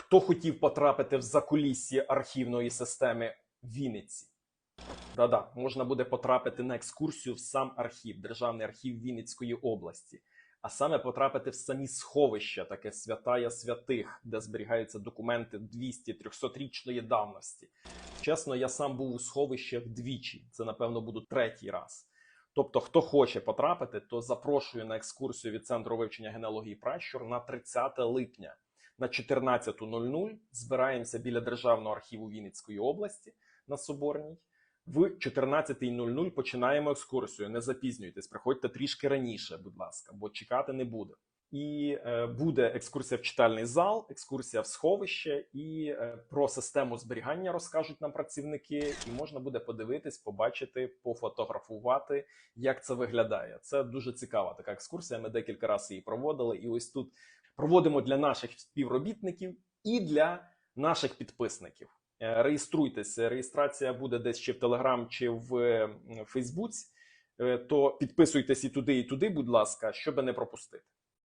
Хто хотів потрапити в закулісся архівної системи Вінниці? Да-да, можна буде потрапити на екскурсію в сам архів, Державний архів Вінницької області, а саме потрапити в самі сховища, таке святая святих, де зберігаються документи 200-300-річної давності. Чесно, я сам був у сховищах двічі. Це, напевно, буду третій раз. Тобто, хто хоче потрапити, то запрошую на екскурсію від центру вивчення генеалогії пращур на 30 липня на 14.00 збираємося біля Державного архіву Вінницької області на Соборній. В 14.00 починаємо екскурсію. Не запізнюйтесь, приходьте трішки раніше, будь ласка, бо чекати не буде. І е, буде екскурсія в читальний зал, екскурсія в сховище, і е, про систему зберігання розкажуть нам працівники. І можна буде подивитись, побачити, пофотографувати, як це виглядає. Це дуже цікава така екскурсія. Ми декілька разів її проводили. І ось тут проводимо для наших співробітників і для наших підписників. Е, Реєструйтеся. Реєстрація буде десь чи в Телеграм, чи в Фейсбуці. Е, То підписуйтесь і туди, і туди, будь ласка, щоб не пропустити.